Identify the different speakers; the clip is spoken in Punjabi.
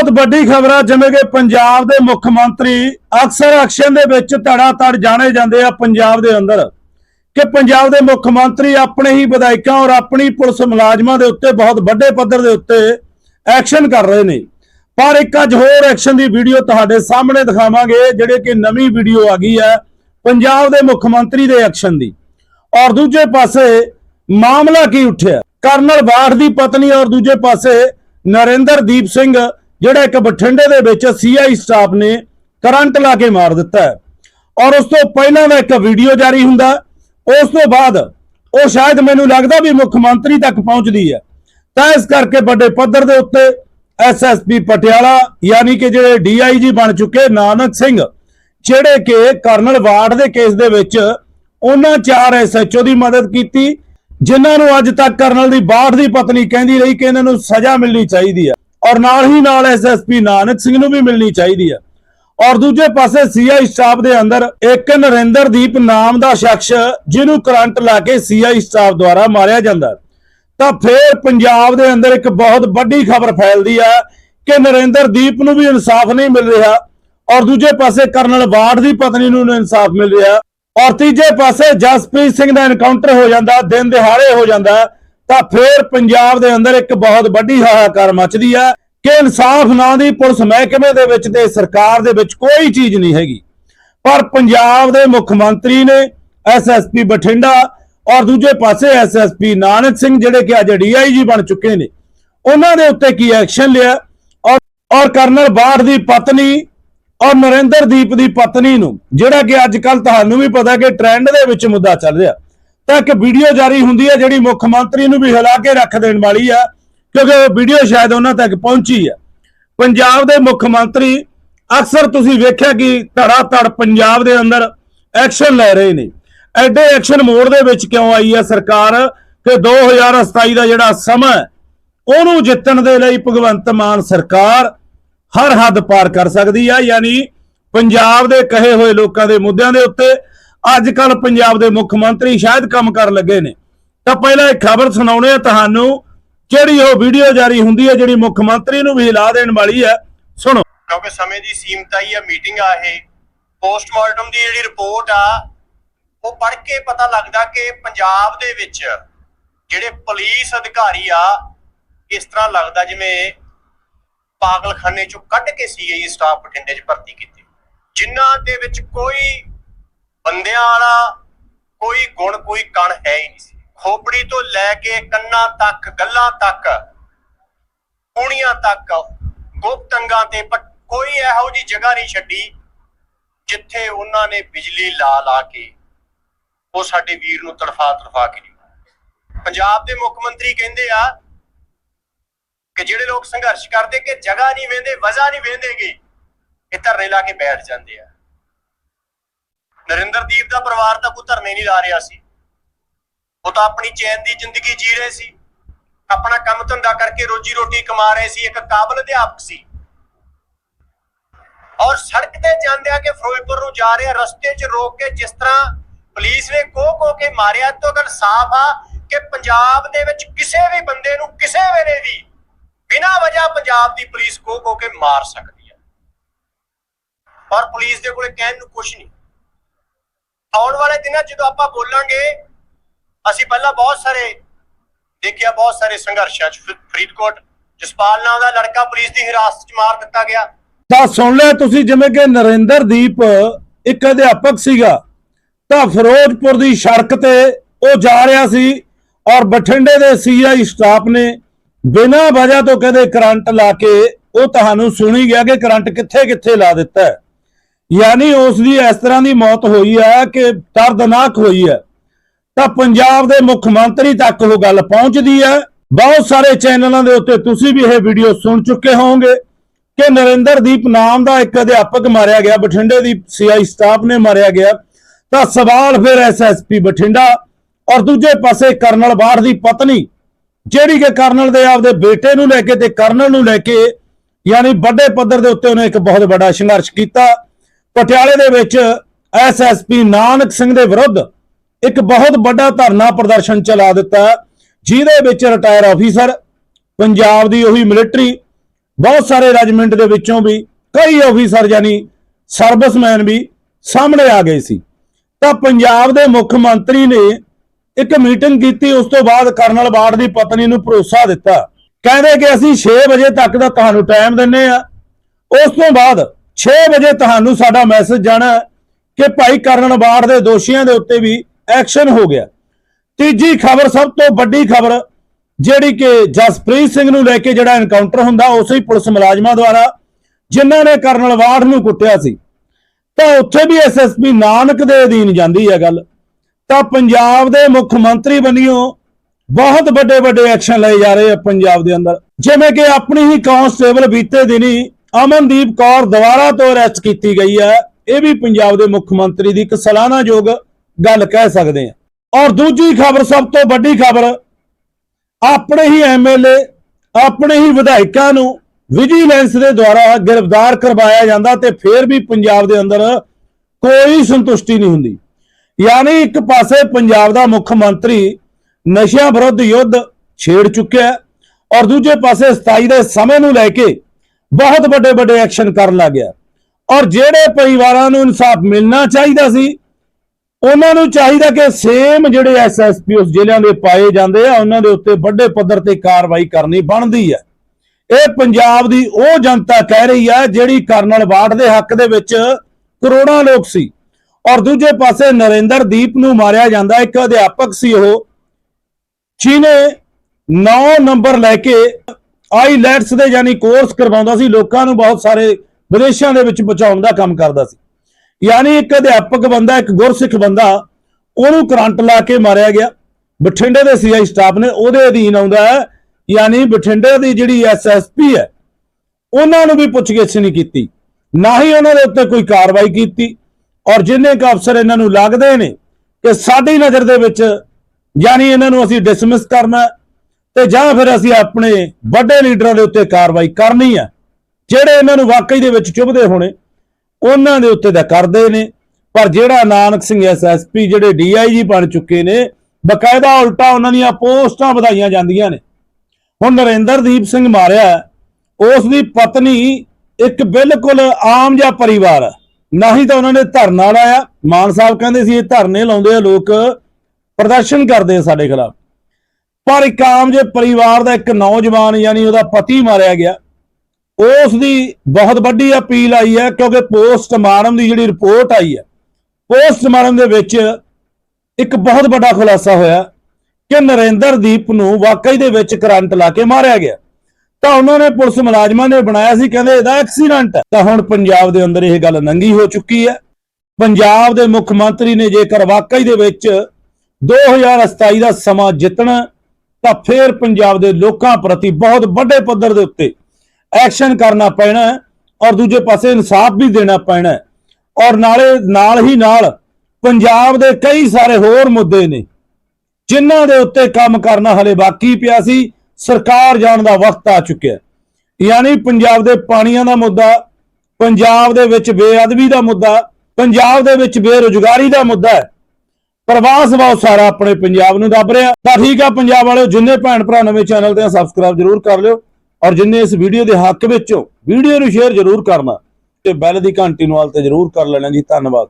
Speaker 1: ਬਹੁਤ ਵੱਡੀ ਖਬਰ ਆ, ਜਿਵੇਂ ਕਿ ਪੰਜਾਬ ਦੇ ਮੁੱਖ ਮੰਤਰੀ ਅਕਸਰ ਐਕਸ਼ਨ ਦੇ ਵਿੱਚ ਧੜਾ ਧੜ ਜਾਣੇ ਜਾਂਦੇ ਆ ਪੰਜਾਬ ਦੇ ਅੰਦਰ, ਕਿ ਪੰਜਾਬ ਦੇ ਮੁੱਖ ਮੰਤਰੀ ਆਪਣੇ ਹੀ ਵਿਧਾਇਕਾਂ ਔਰ ਆਪਣੀ ਪੁਲਿਸ ਮੁਲਾਜ਼ਮਾਂ ਦੇ ਉੱਤੇ ਬਹੁਤ ਵੱਡੇ ਪੱਧਰ ਦੇ ਉੱਤੇ ਐਕਸ਼ਨ ਕਰ ਰਹੇ ਨੇ। ਪਰ ਇੱਕ ਅੱਜ ਹੋਰ ਐਕਸ਼ਨ ਦੀ ਵੀਡੀਓ ਤੁਹਾਡੇ ਸਾਹਮਣੇ ਦਿਖਾਵਾਂਗੇ, ਜਿਹੜੇ ਕਿ ਨਵੀਂ ਵੀਡੀਓ ਆ ਗਈ ਹੈ ਪੰਜਾਬ ਦੇ ਮੁੱਖ ਮੰਤਰੀ ਦੇ ਐਕਸ਼ਨ ਦੀ। ਔਰ ਦੂਜੇ ਪਾਸੇ ਮਾਮਲਾ ਕੀ ਉੱਠਿਆ? ਕਰਨਲ ਬਾਠ ਦੀ ਪਤਨੀ ਔਰ ਦੂਜੇ ਪਾਸੇ ਨਰਿੰਦਰਦੀਪ ਸਿੰਘ ਜਿਹੜਾ ਇੱਕ ਬਠਿੰਡੇ ਦੇ ਵਿੱਚ ਸੀਆਈ ਸਟਾਫ ਨੇ ਕਰੰਟ ਲਾ ਕੇ ਮਾਰ ਦਿੱਤਾ ਹੈ। ਔਰ ਉਸ ਤੋਂ ਪਹਿਲਾਂ ਦਾ ਇੱਕ ਵੀਡੀਓ ਜਾਰੀ ਹੁੰਦਾ ਉਸ ਤੋਂ ਬਾਅਦ ਉਹ ਸ਼ਾਇਦ ਮੈਨੂੰ ਲੱਗਦਾ ਵੀ ਮੁੱਖ ਮੰਤਰੀ ਤੱਕ ਪਹੁੰਚਦੀ ਹੈ। ਤਾਂ ਇਸ ਕਰਕੇ ਵੱਡੇ ਪੱਧਰ ਦੇ ਉੱਤੇ ਐਸਐਸਪੀ ਪਟਿਆਲਾ, ਯਾਨੀ ਕਿ ਜਿਹੜੇ ਡੀਆਈਜੀ ਬਣ ਚੁੱਕੇ ਨਾਨਕ ਸਿੰਘ, ਜਿਹੜੇ ਕਿ ਕਰਨਲ ਵਾਰਡ ਦੇ ਕੇਸ ਦੇ ਵਿੱਚ ਉਹਨਾਂ ਚਾਰ ਐਸਐਚਓ ਦੀ ਮਦਦ ਕੀਤੀ, ਜਿਨ੍ਹਾਂ ਨੂੰ ਅੱਜ ਤੱਕ ਕਰਨਲ ਦੀ ਬਾਠ ਦੀ ਪਤਨੀ ਕਹਿੰਦੀ ਰਹੀ ਕਿ ਇਹਨਾਂ ਨੂੰ ਸਜ਼ਾ ਮਿਲਣੀ ਚਾਹੀਦੀ ਹੈ। ਔਰ ਨਾਲ ਹੀ ਨਾਲ ਐਸਐਸਪੀ ਨਾਨਕ ਸਿੰਘ ਨੂੰ ਵੀ ਮਿਲਣੀ ਚਾਹੀਦੀ ਹੈ। ਔਰ ਦੂਜੇ ਪਾਸੇ ਸੀਆਈ ਸਟਾਫ ਦੇ ਅੰਦਰ ਇੱਕ ਨਰਿੰਦਰਦੀਪ ਨਾਮ ਦਾ ਸ਼ਖਸ ਜਿਹਨੂੰ ਕਰੰਟ ਲਾ ਕੇ ਸੀਆਈ ਸਟਾਫ ਦੁਆਰਾ ਮਾਰਿਆ ਜਾਂਦਾ ਤਾਂ ਫਿਰ ਪੰਜਾਬ ਦੇ ਅੰਦਰ ਇੱਕ ਬਹੁਤ ਵੱਡੀ ਖਬਰ ਫੈਲਦੀ ਹੈ ਕਿ ਨਰਿੰਦਰਦੀਪ ਨੂੰ ਵੀ ਇਨਸਾਫ ਨਹੀਂ ਮਿਲ ਰਿਹਾ। ਔਰ ਦੂਜੇ ਪਾਸੇ ਕਰਨਲ ਬਾਠ ਦੀ ਪਤਨੀ ਨੂੰ ਇਨਸਾਫ ਮਿਲ ਰਿਹਾ ਔਰ ਤੀਜੇ ਪਾਸੇ ਜਸਪ੍ਰੀਤ ਸਿੰਘ ਦਾ ਐਨਕਾਊਂਟਰ ਹੋ ਜਾਂਦਾ, ਦਿਨ ਦਿਹਾੜੇ ਹੋ ਜਾਂਦਾ ਤਾਂ ਫਿਰ ਪੰਜਾਬ ਦੇ ਅੰਦਰ ਇੱਕ ਬਹੁਤ ਵੱਡੀ ਹਾਹਾਕਾਰ ਮਚਦੀ ਹੈ। ਕਿ ਇਨਸਾਫ ਨਾਂ ਦੀ ਪੁਲਿਸ ਮਹਿਕਮੇ ਦੇ ਵਿੱਚ ਤੇ ਸਰਕਾਰ ਦੇ ਵਿੱਚ ਕੋਈ ਚੀਜ਼ ਨਹੀਂ ਹੈਗੀ। ਪਰ ਪੰਜਾਬ ਦੇ ਮੁੱਖ ਮੰਤਰੀ ਨੇ ਐਸਐਸਪੀ ਬਠਿੰਡਾ ਔਰ ਦੂਜੇ ਪਾਸੇ ਐਸਐਸਪੀ ਨਾਨਕ ਸਿੰਘ ਜਿਹੜੇ ਕਿ ਅੱਜ ਡੀਆਈਜੀ ਬਣ ਚੁੱਕੇ ਨੇ, ਉਹਨਾਂ ਦੇ ਉੱਤੇ ਕੀ ਐਕਸ਼ਨ ਲਿਆ? ਔਰ ਔਰ ਕਰਨਲ ਬਾਠ ਦੀ ਪਤਨੀ ਔਰ ਨਰਿੰਦਰਦੀਪ ਦੀ ਪਤਨੀ ਨੂੰ, ਜਿਹੜਾ ਕਿ ਅੱਜ ਕੱਲ ਤੁਹਾਨੂੰ ਵੀ ਪਤਾ ਕਿ ਟ੍ਰੈਂਡ ਦੇ ਵਿੱਚ ਮੁੱਦਾ ਚੱਲ ਰਿਹਾ, ਤਾਂ ਇੱਕ ਵੀਡੀਓ ਜਾਰੀ ਹੁੰਦੀ ਹੈ ਜਿਹੜੀ ਮੁੱਖ ਮੰਤਰੀ ਨੂੰ ਵੀ ਹਿਲਾ ਕੇ ਰੱਖ ਦੇਣ ਵਾਲੀ ਆ। ਕਿਉਂਕਿ ਉਹ ਵੀਡੀਓ ਸ਼ਾਇਦ ਉਹਨਾਂ ਤੱਕ ਪਹੁੰਚੀ ਹੈ ਪੰਜਾਬ ਦੇ ਮੁੱਖ ਮੰਤਰੀ ਅਕਸਰ ਤੁਸੀਂ ਵੇਖਿਆ ਕਿ ਧੜਾ ਧੜ ਪੰਜਾਬ ਦੇ ਅੰਦਰ ਐਕਸ਼ਨ ਲੈ ਰਹੇ ਨੇ। ਐਡੇ ਐਕਸ਼ਨ ਮੋਡ ਦੇ ਵਿੱਚ ਕਿਉਂ ਆਈ ਹੈ ਸਰਕਾਰ ਕਿ 2027 ਦਾ ਜਿਹੜਾ ਸਮਾਂ ਉਹਨੂੰ ਜਿੱਤਣ ਦੇ ਲਈ ਭਗਵੰਤ ਮਾਨ ਸਰਕਾਰ ਹਰ ਹੱਦ ਪਾਰ ਕਰ ਸਕਦੀ ਆ, ਯਾਨੀ ਪੰਜਾਬ ਦੇ ਕਹੇ ਹੋਏ ਲੋਕਾਂ ਦੇ ਮੁੱਦਿਆਂ ਦੇ ਉੱਤੇ ਅੱਜ ਕੱਲ ਪੰਜਾਬ ਦੇ ਮੁੱਖ ਮੰਤਰੀ ਸ਼ਾਇਦ ਕੰਮ ਕਰਨ ਲੱਗੇ ਨੇ। ਤਾਂ ਪਹਿਲਾਂ ਇੱਕ ਖਬਰ ਸੁਣਾਉਣੇ ਆ ਤੁਹਾਨੂੰ ਜਿਹੜੀ ਉਹ ਵੀਡੀਓ ਜਾਰੀ ਹੁੰਦੀ ਹੈ, ਜਿਹੜੀ ਮੁੱਖ ਮੰਤਰੀ ਨੂੰ ਵੀ ਹਿਲਾ ਦੇਣ ਵਾਲੀ ਹੈ, ਸੁਣੋ।
Speaker 2: ਕਿਉਂਕਿ ਸਮੇਂ ਦੀ ਸੀਮਤਾਈ ਆ, ਮੀਟਿੰਗ ਆ ਇਹ। ਪੋਸਟਮਾਰਟਮ ਦੀ ਜਿਹੜੀ ਰਿਪੋਰਟ ਆ, ਉਹ ਪੜ੍ਹ ਕੇ ਪਤਾ ਲੱਗਦਾ ਕਿ ਪੰਜਾਬ ਦੇ ਵਿੱਚ ਜਿਹੜੇ ਪੁਲਿਸ ਅਧਿਕਾਰੀ ਆ, ਇਸ ਤਰ੍ਹਾਂ ਲੱਗਦਾ ਜਿਵੇਂ ਪਾਗਲਖਾਨੇ ਚੋਂ ਕੱਢ ਕੇ ਸੀਆਈ ਸਟਾਫ ਬਠਿੰਡੇ 'ਚ ਭਰਤੀ ਕੀਤੀ। ਜਿਨ੍ਹਾਂ ਦੇ ਵਿੱਚ ਕੋਈ ਬੰਦਿਆਂ ਵਾਲਾ, ਕੋਈ ਗੁਣ, ਕੋਈ ਕਣ ਹੈ ਹੀ ਨਹੀਂ ਸੀ। ਖੋਪੜੀ ਤੋਂ ਲੈ ਕੇ ਕੰਨਾਂ ਤੱਕ, ਗੱਲਾਂ ਤੱਕ ਪੂਣੀਆਂ ਤੱਕ, ਗੁਪਤ ਅੰਗਾਂ ਤੇ ਕੋਈ ਇਹੋ ਜੀ ਜਗ੍ਹਾ ਨਹੀਂ ਛੱਡੀ ਜਿੱਥੇ ਉਹਨਾਂ ਨੇ ਬਿਜਲੀ ਲਾ ਲਾ ਕੇ ਉਹ ਸਾਡੇ ਵੀਰ ਨੂੰ ਤੜਫਾ ਤੜਫਾ ਕੇ ਨਹੀਂ ਪੰਜਾਬ ਦੇ ਮੁੱਖ ਮੰਤਰੀ ਕਹਿੰਦੇ ਆ ਕਿ ਜਿਹੜੇ ਲੋਕ ਸੰਘਰਸ਼ ਕਰਦੇ ਕਿ ਜਗ੍ਹਾ ਨਹੀਂ ਵੇਂਦੇ, ਵਜ੍ਹਾ ਨਹੀਂ ਵੇਂਦੇਗੇ, ਇਹ ਧਰਨੇ ਲਾ ਕੇ ਬੈਠ ਜਾਂਦੇ ਆ। ਨਰਿੰਦਰਦੀਪ ਦਾ ਪਰਿਵਾਰ ਤਾਂ ਕੋਈ ਧਰਨੇ ਨਹੀਂ ਲਾ ਰਿਹਾ ਸੀ। ਉਹ ਤਾਂ ਆਪਣੀ ਚੈਨ ਦੀ ਜ਼ਿੰਦਗੀ ਜੀ ਰਹੇ ਸੀ। ਆਪਣਾ ਕੰਮ ਧੰਦਾ ਕਰਕੇ ਰੋਜੀ ਰੋਟੀ ਕਮਾ ਰਹੇ ਸੀ, ਇੱਕ ਕਾਬਲ ਅਧਿਆਪਕ ਸੀ। ਔਰ ਸੜਕ ਤੇ ਜਾਂਦਿਆਂ ਕਿ ਫਿਰੋਜ਼ਪੁਰ ਨੂੰ ਜਾ ਰਹੇ, ਰਸਤੇ 'ਚ ਰੋਕ ਕੇ ਜਿਸ ਤਰ੍ਹਾਂ ਪੁਲਿਸ ਨੇ ਕੋ ਕੋ ਕੇ ਮਾਰਿਆ ਤੋਂ ਗੱਲ ਸਾਫ਼ ਆ ਕਿ ਪੰਜਾਬ ਦੇ ਵਿੱਚ ਕਿਸੇ ਵੀ ਬੰਦੇ ਨੂੰ ਕਿਸੇ ਵੇਲੇ ਵੀ ਬਿਨਾਂ ਵਜ੍ਹਾ ਪੰਜਾਬ ਦੀ ਪੁਲਿਸ ਕੋ ਕੋ ਕੇ ਮਾਰ ਸਕਦੀ ਹੈ। ਔਰ ਪੁਲਿਸ ਦੇ ਕੋਲੇ ਕਹਿਣ ਨੂੰ ਕੁਝ ਨਹੀਂ। ਆਉਣ ਵਾਲੇ ਦਿਨਾਂ ਜਦੋਂ ਆਪਾਂ ਬੋਲਾਂਗੇ ਅਸੀਂ ਪਹਿਲਾਂ ਬਹੁਤ ਸਾਰੇ ਦੇਖਿਆ, ਬਹੁਤ ਸਾਰੇ ਸੰਘਰਸ਼ਾਂ 'ਚ ਫਰੀਦਕੋਟ, ਜਸਪਾਲ ਨਾਮ ਦਾ ਲੜਕਾ ਪੁਲਿਸ ਦੀ ਹਿਰਾਸਤ 'ਚ ਮਾਰ ਦਿੱਤਾ ਗਿਆ।
Speaker 1: ਤਾਂ ਸੁਣ ਲਿਆ ਤੁਸੀਂ ਜਿਵੇਂ ਕਿ ਨਰਿੰਦਰਦੀਪ ਇੱਕ ਅਧਿਆਪਕ ਸੀਗਾ, ਤਾਂ ਫਿਰੋਜ਼ਪੁਰ ਦੀ ਸੜਕ ਤੇ ਉਹ ਜਾ ਰਿਹਾ ਸੀ ਔਰ ਬਠਿੰਡੇ ਦੇ ਸੀਆਈ ਸਟਾਫ ਨੇ ਬਿਨਾਂ ਵਜ੍ਹਾ ਤੋਂ ਕਹਿੰਦੇ ਕਰੰਟ ਲਾ ਕੇ ਉਹ ਤੁਹਾਨੂੰ ਸੁਣੀ ਗਿਆ ਕਿ ਕਰੰਟ ਕਿੱਥੇ ਕਿੱਥੇ ਲਾ ਦਿੱਤਾ ਯਾਨੀ ਉਸ ਦੀ ਇਸ ਤਰ੍ਹਾਂ ਦੀ ਮੌਤ ਹੋਈ ਹੈ ਕਿ ਦਰਦਨਾਕ ਹੋਈ ਹੈ। ਤਾਂ ਪੰਜਾਬ ਦੇ ਮੁੱਖ ਮੰਤਰੀ ਤੱਕ ਉਹ ਗੱਲ ਪਹੁੰਚਦੀ ਹੈ। ਬਹੁਤ ਸਾਰੇ ਚੈਨਲਾਂ ਦੇ ਉੱਤੇ ਤੁਸੀਂ ਵੀ ਇਹ ਵੀਡੀਓ ਸੁਣ ਚੁੱਕੇ ਹੋਵੋਗੇ ਕਿ ਨਰਿੰਦਰਦੀਪ ਨਾਮ ਦਾ ਇੱਕ ਅਧਿਆਪਕ ਮਾਰਿਆ ਗਿਆ, ਬਠਿੰਡੇ ਦੀ ਸੀਆਈ ਸਟਾਫ ਨੇ ਮਾਰਿਆ ਗਿਆ। ਤਾਂ ਸਵਾਲ ਫਿਰ ਐਸਐਸਪੀ ਬਠਿੰਡਾ ਔਰ ਦੂਜੇ ਪਾਸੇ ਕਰਨਲ ਬਾਠ ਦੀ ਪਤਨੀ, ਜਿਹੜੀ ਕਿ ਕਰਨਲ ਦੇ ਆਪਦੇ ਬੇਟੇ ਨੂੰ ਲੈ ਕੇ ਤੇ ਕਰਨਲ ਨੂੰ ਲੈ ਕੇ ਯਾਨੀ ਵੱਡੇ ਪੱਧਰ ਦੇ ਉੱਤੇ ਉਹਨੇ ਇੱਕ ਬਹੁਤ ਵੱਡਾ ਸੰਘਰਸ਼ ਕੀਤਾ। ਪਟਿਆਲੇ ਦੇ ਵਿੱਚ ਐਸਐਸਪੀ ਨਾਨਕ ਸਿੰਘ ਦੇ ਵਿਰੁੱਧ ਇੱਕ ਬਹੁਤ ਵੱਡਾ ਧਰਨਾ ਪ੍ਰਦਰਸ਼ਨ ਚਲਾ ਦਿੱਤਾ। ਜਿਹਦੇ ਵਿੱਚ ਰਿਟਾਇਰ ਆਫੀਸਰ ਪੰਜਾਬ ਦੀ ਉਹੀ ਮਿਲਟਰੀ ਬਹੁਤ ਸਾਰੇ ਰੈਜੀਮੈਂਟ ਦੇ ਵਿੱਚੋਂ ਵੀ ਕਈ ਆਫੀਸਰ ਯਾਨੀ ਸਰਵਿਸਮੈਨ ਵੀ ਸਾਹਮਣੇ ਆ ਗਏ ਸੀ। ਤਾਂ ਪੰਜਾਬ ਦੇ ਮੁੱਖ ਮੰਤਰੀ ਨੇ ਇੱਕ ਮੀਟਿੰਗ ਕੀਤੀ, ਉਸ ਤੋਂ ਬਾਅਦ ਕਰਨਲ ਬਾੜ ਦੀ ਪਤਨੀ ਨੂੰ ਭਰੋਸਾ ਦਿੱਤਾ। ਕਹਿੰਦੇ ਕਿ ਅਸੀਂ 6 ਵਜੇ ਤੱਕ ਦਾ ਤੁਹਾਨੂੰ ਟਾਈਮ ਦਿੰਨੇ ਆ। ਉਸ ਤੋਂ ਬਾਅਦ 6 ਵਜੇ ਤੁਹਾਨੂੰ ਸਾਡਾ ਮੈਸੇਜ ਜਾਣਾ ਕਿ ਭਾਈ ਕਰਨਲ ਬਾੜ ਦੇ ਦੋਸ਼ੀਆਂ ਦੇ ਉੱਤੇ ਵੀ ਐਕਸ਼ਨ ਹੋ ਗਿਆ। ਤੀਜੀ ਖਬਰ, ਸਭ ਤੋਂ ਵੱਡੀ ਖਬਰ, ਜਿਹੜੀ ਕਿ ਜਸਪ੍ਰੀਤ ਸਿੰਘ ਨੂੰ ਲੈ ਕੇ ਜਿਹੜਾ ਐਨਕਾਊਂਟਰ ਹੁੰਦਾ, ਉਸੇ ਹੀ ਪੁਲਿਸ ਮੁਲਾਜ਼ਮਾਂ ਦੁਆਰਾ, ਜਿਨ੍ਹਾਂ ਨੇ ਕਰਨਲ ਬਾੜ ਨੂੰ ਕੁੱਟਿਆ ਸੀ। ਤਾਂ ਉੱਥੇ ਵੀ ਐਸਐਸਪੀ ਨਾਨਕ ਦੇ ਅਧੀਨ ਜਾਂਦੀ ਹੈ ਗੱਲ। ਤਾਂ ਪੰਜਾਬ ਦੇ ਮੁੱਖ ਮੰਤਰੀ ਬਣਿਓ ਬਹੁਤ ਵੱਡੇ ਵੱਡੇ ਐਕਸ਼ਨ ਲਏ ਜਾ ਰਹੇ ਆ ਪੰਜਾਬ ਦੇ ਅੰਦਰ। ਜਿਵੇਂ ਕਿ ਆਪਣੀ ਹੀ ਕਾਂਸਟੇਬਲ ਬੀਤੇ ਦਿਨੀ ਅਮਨਦੀਪ ਕੌਰ ਦੁਬਾਰਾ ਤੋਂ ਅਰੈਸਟ ਕੀਤੀ ਗਈ ਹੈ। ਇਹ ਵੀ ਪੰਜਾਬ ਦੇ ਮੁੱਖ ਮੰਤਰੀ ਦੀ ਇੱਕ ਸਲਾਨਾਯੋਗ ਗੱਲ ਕਹਿ ਸਕਦੇ ਆ ਔਰ ਦੂਜੀ ਖਬਰ, ਸਭ ਤੋਂ ਵੱਡੀ ਖਬਰ, ਆਪਣੇ ਹੀ ਐਮਐਲਏ ਆਪਣੇ ਹੀ ਵਿਧਾਇਕਾਂ ਨੂੰ ਵਿਜੀਲੈਂਸ ਦੇ ਦੁਆਰਾ ਗ੍ਰਿਫਤਾਰ ਕਰਵਾਇਆ ਜਾਂਦਾ ਤੇ ਫਿਰ ਵੀ ਪੰਜਾਬ ਦੇ ਅੰਦਰ ਕੋਈ ਸੰਤੁਸ਼ਟੀ ਨਹੀਂ ਹੁੰਦੀ। ਯਾਨੀ ਇੱਕ ਪਾਸੇ ਪੰਜਾਬ ਦਾ ਮੁੱਖ ਮੰਤਰੀ ਨਸ਼ਿਆਂ ਵਿਰੁੱਧ ਯੁੱਧ ਛੇੜ ਚੁੱਕਿਆ ਔਰ ਦੂਜੇ ਪਾਸੇ 27 ਦੇ ਸਮੇਂ ਨੂੰ ਲੈ ਕੇ ਬਹੁਤ ਵੱਡੇ ਵੱਡੇ ਐਕਸ਼ਨ ਕਰਨ ਲੱਗ ਗਿਆ ਔਰ ਜਿਹੜੇ ਪਰਿਵਾਰਾਂ ਨੂੰ ਇਨਸਾਫ ਮਿਲਣਾ ਚਾਹੀਦਾ ਸੀ ਉਹਨਾਂ ਨੂੰ ਚਾਹੀਦਾ ਕਿ ਸੇਮ ਜਿਹੜੇ ਐਸਐਸਪੀ ਉਸ ਜ਼ਿਲ੍ਹਿਆਂ ਦੇ ਪਾਏ ਜਾਂਦੇ ਆ, ਉਹਨਾਂ ਦੇ ਉੱਤੇ ਵੱਡੇ ਪੱਧਰ ਤੇ ਕਾਰਵਾਈ ਕਰਨੀ ਬਣਦੀ ਹੈ ਇਹ ਪੰਜਾਬ ਦੀ ਉਹ ਜਨਤਾ ਕਹਿ ਰਹੀ ਹੈ ਜਿਹੜੀ ਕਰਨਲ ਬਾੜ ਦੇ ਹੱਕ ਦੇ ਵਿੱਚ ਕਰੋੜਾਂ ਲੋਕ ਸੀ। ਔਰ ਦੂਜੇ ਪਾਸੇ ਨਰਿੰਦਰ ਦੀਪ ਨੂੰ ਮਾਰਿਆ ਜਾਂਦਾ, ਇੱਕ ਅਧਿਆਪਕ ਸੀ ਉਹ, ਜਿਹਨੇ 9 ਨੰਬਰ ਲੈ ਕੇ ਆਈਲੈਟਸ ਦੇ ਯਾਨੀ ਕੋਰਸ ਕਰਵਾਉਂਦਾ ਸੀ, ਲੋਕਾਂ ਨੂੰ ਬਹੁਤ ਸਾਰੇ ਵਿਦੇਸ਼ਾਂ ਦੇ ਵਿੱਚ ਪਹੁੰਚਾਉਣ ਦਾ ਕੰਮ ਕਰਦਾ ਸੀ। ਯਾਨੀ ਇੱਕ ਅਧਿਆਪਕ ਬੰਦਾ, ਇੱਕ ਗੁਰਸਿੱਖ ਬੰਦਾ, ਉਹਨੂੰ ਕਰੰਟ ਲਾ ਕੇ ਮਾਰਿਆ ਗਿਆ। ਬਠਿੰਡੇ ਦੇ ਸੀਆਈ ਸਟਾਫ ਨੇ ਉਹਦੇ ਅਧੀਨ ਆਉਂਦਾ ਹੈ। ਯਾਨੀ ਬਠਿੰਡੇ ਦੀ ਜਿਹੜੀ ਐਸਐਸਪੀ ਹੈ, ਉਹਨਾਂ ਨੂੰ ਵੀ ਪੁੱਛਗਿੱਛ ਨਹੀਂ ਕੀਤੀ। ਨਾ ਹੀ ਉਹਨਾਂ ਦੇ ਉੱਤੇ ਕੋਈ ਕਾਰਵਾਈ ਕੀਤੀ। ਔਰ ਜਿੰਨੇ ਕੁ ਅਫਸਰ ਇਹਨਾਂ ਨੂੰ ਲੱਗਦੇ ਨੇ ਕਿ ਸਾਡੀ ਨਜ਼ਰ ਦੇ ਵਿੱਚ ਯਾਨੀ ਇਹਨਾਂ ਨੂੰ ਅਸੀਂ ਡਿਸਮਿਸ ਕਰਨਾ ਹੈ ਤੇ ਜਾਂ ਫਿਰ ਅਸੀਂ ਆਪਣੇ ਵੱਡੇ ਲੀਡਰਾਂ ਦੇ ਉੱਤੇ ਕਾਰਵਾਈ ਕਰਨੀ ਹੈ, ਜਿਹੜੇ ਇਹਨਾਂ ਨੂੰ ਵਾਕਈ ਦੇ ਵਿੱਚ ਚੁਭਦੇ ਹੋਣੇ। ਉਹਨਾਂ ਦੇ ਉੱਤੇ ਤਾਂ ਕਰਦੇ ਨੇ। ਪਰ ਜਿਹੜਾ ਨਾਨਕ ਸਿੰਘ ਐਸਐਸਪੀ ਜਿਹੜੇ ਡੀਆਈਜੀ ਬਣ ਚੁੱਕੇ ਨੇ ਬਕਾਇਦਾ ਉਲਟਾ ਉਹਨਾਂ ਦੀਆਂ ਪੋਸਟਾਂ ਵਧਾਈਆਂ ਜਾਂਦੀਆਂ ਨੇ। ਹੁਣ ਨਰਿੰਦਰਦੀਪ ਸਿੰਘ ਮਾਰਿਆ ਹੈ, ਉਸ ਦੀ ਪਤਨੀ ਇੱਕ ਬਿਲਕੁਲ ਆਮ ਜਿਹਾ ਪਰਿਵਾਰ ਹੈ। ਨਾ ਹੀ ਤਾਂ ਉਹਨਾਂ ਨੇ ਧਰਨਾ ਲਾਇਆ। ਮਾਨ ਸਾਹਿਬ ਕਹਿੰਦੇ ਸੀ ਇਹ ਧਰਨੇ ਲਾਉਂਦੇ ਆ ਲੋਕ ਪ੍ਰਦਰਸ਼ਨ ਕਰਦੇ ਆ ਸਾਡੇ ਖਿਲਾਫ। ਪਰ ਇੱਕ ਆਮ ਜੇ ਪਰਿਵਾਰ ਦਾ ਇੱਕ ਨੌਜਵਾਨ ਯਾਨੀ ਉਹਦਾ ਪਤੀ ਮਾਰਿਆ ਗਿਆ। ਉਸ ਦੀ ਬਹੁਤ ਵੱਡੀ ਅਪੀਲ ਆਈ ਹੈ, ਕਿਉਂਕਿ ਪੋਸਟਮਾਰਟਮ ਦੀ ਜਿਹੜੀ ਰਿਪੋਰਟ ਆਈ ਹੈ, ਪੋਸਟਮਾਰਟਮ ਦੇ ਵਿੱਚ ਇੱਕ ਬਹੁਤ ਵੱਡਾ ਖੁਲਾਸਾ ਹੋਇਆ ਕਿ ਨਰਿੰਦਰਦੀਪ ਨੂੰ ਵਾਕਈ ਦੇ ਵਿੱਚ ਕਰੰਟ ਲਾ ਕੇ ਮਾਰਿਆ ਗਿਆ। ਤਾਂ ਉਹਨਾਂ ਨੇ ਪੁਲਿਸ ਮੁਲਾਜ਼ਮਾਂ ਨੇ ਬਣਾਇਆ ਸੀ, ਕਹਿੰਦੇ ਇਹਦਾ ਐਕਸੀਡੈਂਟ ਹੈ। ਤਾਂ ਹੁਣ ਪੰਜਾਬ ਦੇ ਅੰਦਰ ਇਹ ਗੱਲ ਨੰਗੀ ਹੋ ਚੁੱਕੀ ਹੈ। ਪੰਜਾਬ ਦੇ ਮੁੱਖ ਮੰਤਰੀ ਨੇ ਜੇਕਰ ਵਾਕਈ ਦੇ ਵਿੱਚ 2027 ਦਾ ਸਮਾਂ ਜਿੱਤਣਾ, ਤਾਂ ਫਿਰ ਪੰਜਾਬ ਦੇ ਲੋਕਾਂ ਪ੍ਰਤੀ ਬਹੁਤ ਵੱਡੇ ਪੱਧਰ ਦੇ ਉੱਤੇ ਐਕਸ਼ਨ ਕਰਨਾ ਪੈਣਾ ਔਰ ਦੂਜੇ ਪਾਸੇ ਇਨਸਾਫ ਵੀ ਦੇਣਾ ਪੈਣਾ ਔਰ ਨਾਲੇ, ਨਾਲ ਹੀ ਨਾਲ ਪੰਜਾਬ ਦੇ ਕਈ ਸਾਰੇ ਹੋਰ ਮੁੱਦੇ ਨੇ, ਜਿਨ੍ਹਾਂ ਦੇ ਉੱਤੇ ਕੰਮ ਕਰਨਾ ਹਲੇ ਬਾਕੀ ਪਿਆ ਸੀ, ਸਰਕਾਰ ਜਾਣ ਦਾ ਵਕਤ ਆ ਚੁੱਕਿਆ ਯਾਨੀ ਪੰਜਾਬ ਦੇ ਪਾਣੀਆਂ ਦਾ ਮੁੱਦਾ, ਪੰਜਾਬ ਦੇ ਵਿੱਚ ਬੇਅਦਬੀ ਦਾ ਮੁੱਦਾ, ਪੰਜਾਬ ਦੇ ਵਿੱਚ ਬੇਰੁਜ਼ਗਾਰੀ ਦਾ ਮੁੱਦਾ ਹੈ। ਪ੍ਰਵਾਸ ਬਹੁਤ ਸਾਰਾ ਆਪਣੇ ਪੰਜਾਬ ਨੂੰ ਦੱਬ ਰਿਹਾ ਤਾਂ ਠੀਕ ਆ, ਪੰਜਾਬ ਵਾਲਿਓ, ਜਿੰਨੇ ਭੈਣ ਭਰਾ ਨਵੇਂ ਚੈਨਲ ਤੇ ਸਬਸਕ੍ਰਾਈਬ ਜਰੂਰ ਕਰ ਲਿਓ। ਔਰ ਜਿੰਨੇ ਇਸ ਵੀਡੀਓ ਦੇ ਹੱਕ ਵਿੱਚੋਂ ਵੀਡੀਓ ਨੂੰ ਸ਼ੇਅਰ ਜਰੂਰ ਕਰਨਾ ਤੇ ਬੈਲ ਦੀ ਘੰਟੀ ਨੂੰ ਆਲ ਤੇ ਜਰੂਰ ਕਰ ਲੈਣਾ ਜੀ, ਧੰਨਵਾਦ।